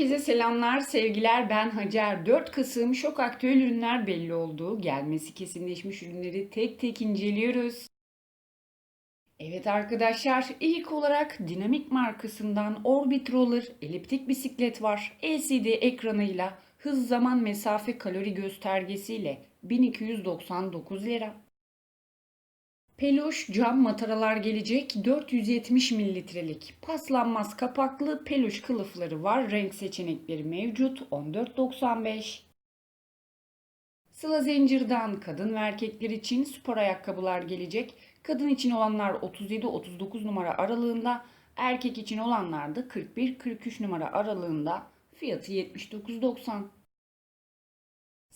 Herkese selamlar, sevgiler. Ben Hacer. 4 Kasım şok aktüel ürünler belli oldu. Gelmesi kesinleşmiş ürünleri tek tek inceliyoruz. Evet arkadaşlar, ilk olarak Dinamik markasından Orbit Roller eliptik bisiklet var. LCD ekranıyla hız zaman mesafe kalori göstergesiyle 1299 lira. Peluş cam mataralar gelecek 470 mililitrelik paslanmaz kapaklı peluş kılıfları var. Renk seçenekleri mevcut 14.95. Sıla Zincir'den kadın ve erkekler için spor ayakkabılar gelecek. Kadın için olanlar 37-39 numara aralığında, erkek için olanlar da 41-43 numara aralığında. Fiyatı 79.90.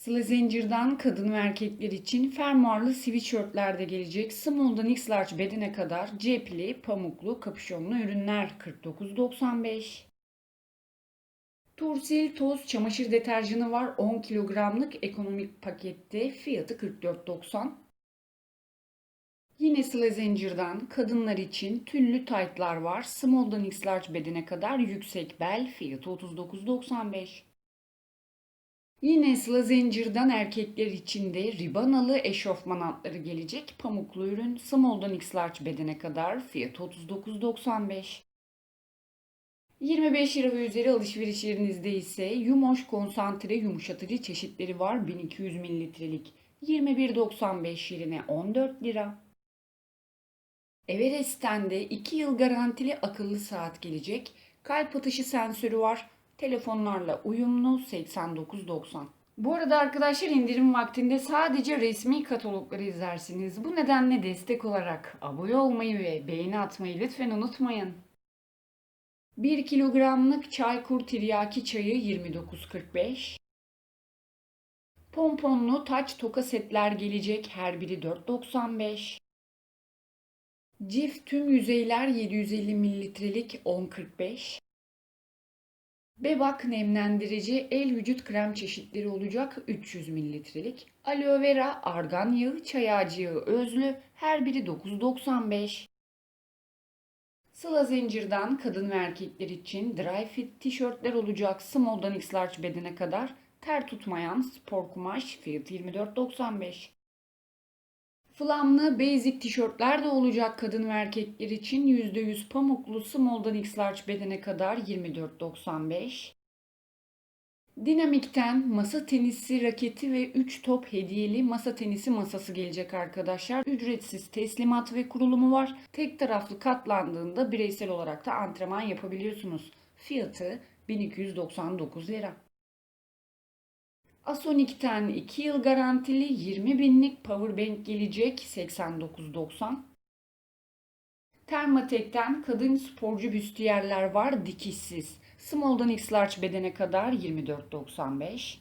Sıla Zincir'den kadın ve erkekler için fermuarlı sweatshirtler de gelecek. Small'dan X large bedene kadar cepli, pamuklu, kapüşonlu ürünler 49.95. Tursil toz çamaşır deterjanı var 10 kilogramlık ekonomik pakette fiyatı 44.90. Yine Sıla Zincir'den kadınlar için tüllü taytlar var. Small'dan X large bedene kadar yüksek bel fiyatı 39.95. Yine Sıla Zincir'den erkekler için de ribanalı eşofman altları gelecek. Pamuklu ürün small'dan x large bedene kadar fiyatı 39.95. 25 lira ve üzeri alışveriş yerinizde ise Yumoş konsantre yumuşatıcı çeşitleri var 1200 mililitrelik 21.95 yerine 14 lira. Everest'ten de 2 yıl garantili akıllı saat gelecek. Kalp atışı sensörü var. Telefonlarla uyumlu 89.90. Bu arada arkadaşlar indirim vaktinde sadece resmi katalogları izlersiniz. Bu nedenle destek olarak abone olmayı ve beğeni atmayı lütfen unutmayın. 1 kilogramlık Çaykur tiryaki çayı 29.45. Pomponlu taç toka setler gelecek her biri 4.95. Cif tüm yüzeyler 750 mililitrelik 10.45. Bebak nemlendirici el vücut krem çeşitleri olacak 300 mililitrelik. Aloe vera, argan yağı, çay ağacı yağı özlü her biri 9.95. Sıla zincirden kadın ve erkekler için dry fit tişörtler olacak small'dan x large bedene kadar ter tutmayan spor kumaş fiyatı 24.95. Flamlı basic tişörtler de olacak kadın ve erkekler için %100 pamuklu small'dan x large bedene kadar 24.95. Dinamik'ten masa tenisi raketi ve 3 top hediyeli masa tenisi masası gelecek arkadaşlar. Ücretsiz teslimat ve kurulumu var. Tek taraflı katlandığında bireysel olarak da antrenman yapabiliyorsunuz. Fiyatı 1299 lira. Asonic'ten 2 yıl garantili 20 binlik powerbank gelecek 89.90. Termatek'ten kadın sporcu büstiyerler var dikişsiz. Small'dan X large bedene kadar 24.95.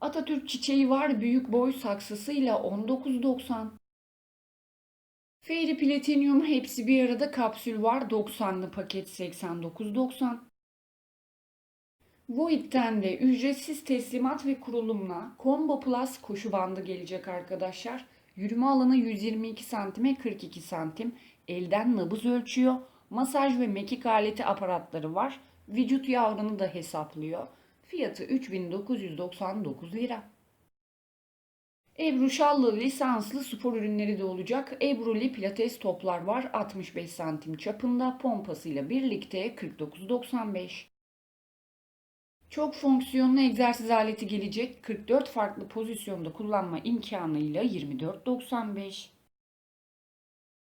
Atatürk çiçeği var büyük boy saksısıyla 19.90. Fairy Platinum hepsi bir arada kapsül var 90'lı paket 89.90. Void'den de ücretsiz teslimat ve kurulumla Combo Plus koşu bandı gelecek arkadaşlar. Yürüme alanı 122 santime 42 santim. Elden nabız ölçüyor. Masaj ve mekik aleti aparatları var. Vücut yağını da hesaplıyor. Fiyatı 3999 lira. Ebru Şallı lisanslı spor ürünleri de olacak. Ebruli pilates toplar var 65 santim çapında pompasıyla birlikte 49.95. Çok fonksiyonlu egzersiz aleti gelecek 44 farklı pozisyonda kullanma imkanıyla 24.95.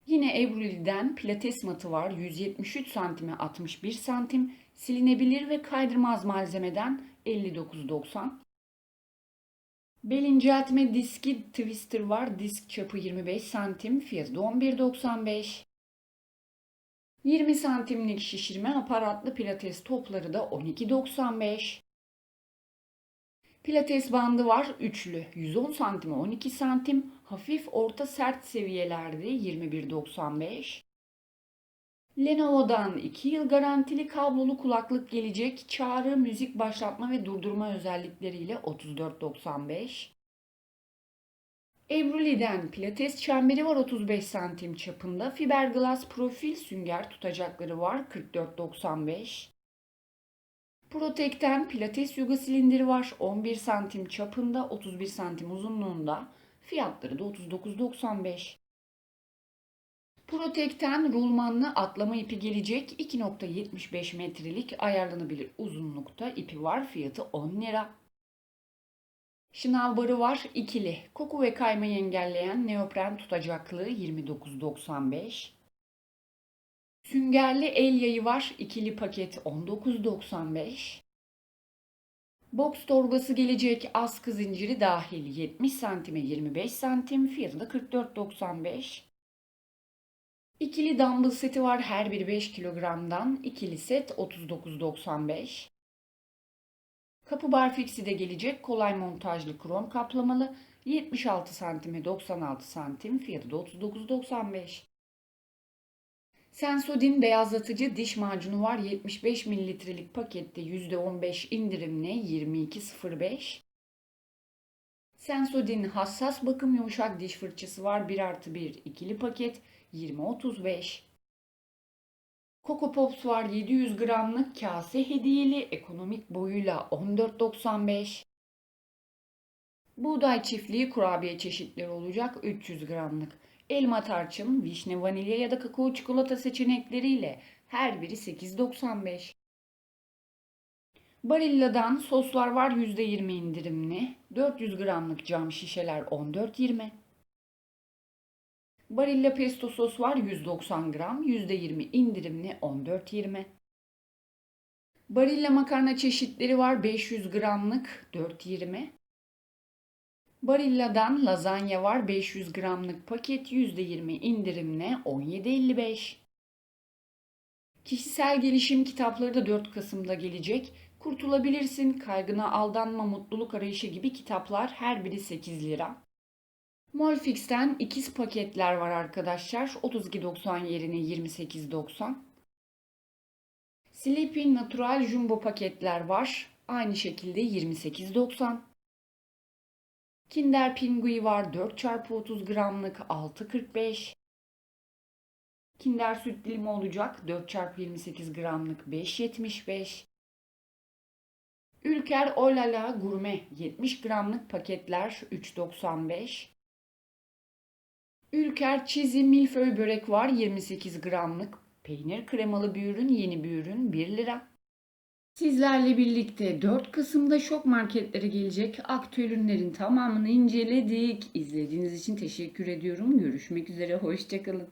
Yine Ebruli'den pilates matı var 173 santime 61 santim silinebilir ve kaydırmaz malzemeden 59.90. Bel inceltme diski twister var disk çapı 25 santim fiyatı 11.95. 20 santimlik şişirme aparatlı pilates topları da 12.95. Pilates bandı var üçlü 110 santime 12 santim hafif orta sert seviyelerde 21.95. Lenovo'dan 2 yıl garantili kablolu kulaklık gelecek çağrı müzik başlatma ve durdurma özellikleriyle 34.95. Ebruli'den pilates çemberi var 35 santim çapında. Fiberglass profil sünger tutacakları var 44.95. Protek'ten Pilates yoga silindiri var. 11 santim çapında, 31 santim uzunluğunda. Fiyatları da 39.95. Protek'ten rulmanlı atlama ipi gelecek. 2.75 metrelik ayarlanabilir uzunlukta ipi var. Fiyatı 10 lira. Şınav barı var ikili. Koku ve kaymayı engelleyen neopren tutacaklığı 29.95. Süngerli el yayı var ikili paket 19.95. Boks torbası gelecek askı zinciri dahil 70 santime 25 santim fiyatı da 44.95. İkili dumbbell seti var her biri 5 kilogramdan. İkili set 39.95. Kapı barfiksi de gelecek. Kolay montajlı krom kaplamalı. 76 santime 96 santim. Fiyatı da 39.95. Sensodyne beyazlatıcı diş macunu var. 75 mililitrelik pakette %15 indirimle 22.05. Sensodyne hassas bakım yumuşak diş fırçası var. 1 artı 1 ikili paket 20.35. Coco Pops var 700 gramlık kase hediyeli ekonomik boyuyla 14.95. Buğday çiftliği kurabiye çeşitleri olacak 300 gramlık. Elma tarçın, vişne vanilya ya da kakao çikolata seçenekleriyle her biri 8.95. Barilla'dan soslar var %20 indirimli. 400 gramlık cam şişeler 14.20. Barilla pesto sos var 190 gram, %20 indirimli 14.20. Barilla makarna çeşitleri var 500 gramlık 4.20. Barilla'dan lazanya var 500 gramlık paket %20 indirimle 17.55. Kişisel gelişim kitapları da 4 Kasım'da gelecek. Kurtulabilirsin, kaygına aldanma, mutluluk arayışı gibi kitaplar her biri 8 lira. Molfix'ten ikiz paketler var arkadaşlar. 32.90 yerine 28.90. Sleepy Natural Jumbo paketler var. Aynı şekilde 28.90. Kinder Pingui var 4 x 30 gramlık 6.45. Kinder süt dilimi olacak 4 x 28 gramlık 5.75. Ülker Olala Gurme 70 gramlık paketler 3.95. Ülker Çizi Milföy Börek var 28 gramlık. Peynir kremalı bir ürün, yeni bir ürün 1 lira. Sizlerle birlikte 4 Kasım'da şok marketlere gelecek aktüel ürünlerin tamamını inceledik. İzlediğiniz için teşekkür ediyorum. Görüşmek üzere, hoşçakalın.